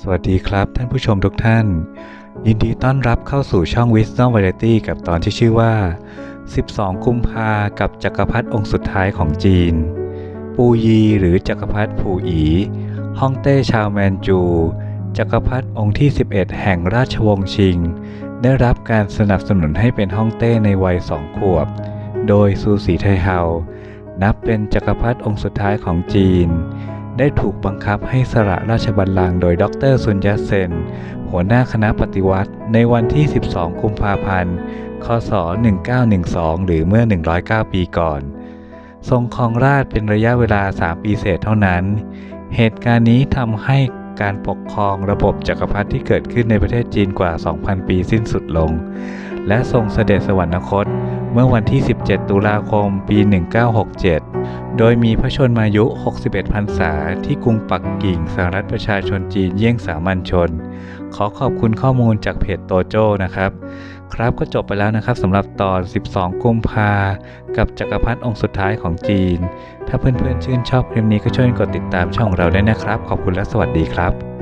สวัสดีครับท่านผู้ชมทุกท่าน ยินดีต้อนรับเข้าสู่ช่อง Wisdom Variety กับตอนที่ชื่อว่า 12 กุมภากับจักรพรรดิองค์สุดท้ายของจีน ปูยีหรือจักรพรรดิผู่อีฮ่องเต้ชาวแมนจู จักรพรรดิองค์ที่ 11 แห่งราชวงศ์ชิง ได้รับการสนับสนุนให้เป็นฮ่องเต้ในวัยสองขวบ โดยซูสีไทเฮานับเป็นจักรพรรดิองค์สุดท้ายของจีน ได้ถูกบังคับให้สละราชบัลลังก์โดยดรซุนยัตเซน หัวหน้าคณะปฏิวัติ ในวันที่ 12 กุมภาพันธ์ คศ 1912 หรือเมื่อ 109 ปีก่อน ทรงครองราชเป็นระยะเวลา 3 ปีเศษเท่านั้น เหตุการณ์นี้ทำให้การปกครองระบบจักรพรรดิที่เกิดขึ้นในประเทศจีนกว่า 2,000 ปีสิ้นสุดลง และทรงเสด็จสวรรคตเมื่อวันที่ 17 ตุลาคม ปี 1967 โดยมีพระชนมายุ 61 พรรษา ที่กรุงปักกิ่งสหรัฐประชาชนจีนเยี่ยงสามัญชน ขอขอบคุณข้อมูลจากเพจโตโจ้นะครับ ครับก็จบไปแล้วนะครับสำหรับตอน 12 กุมภากับจักรพรรดิองค์สุดท้ายของจีน ถ้าเพื่อนๆชื่นชอบคลิปนี้ก็ช่วยกดติดตามช่องเราได้นะครับ ขอบคุณและสวัสดีครับ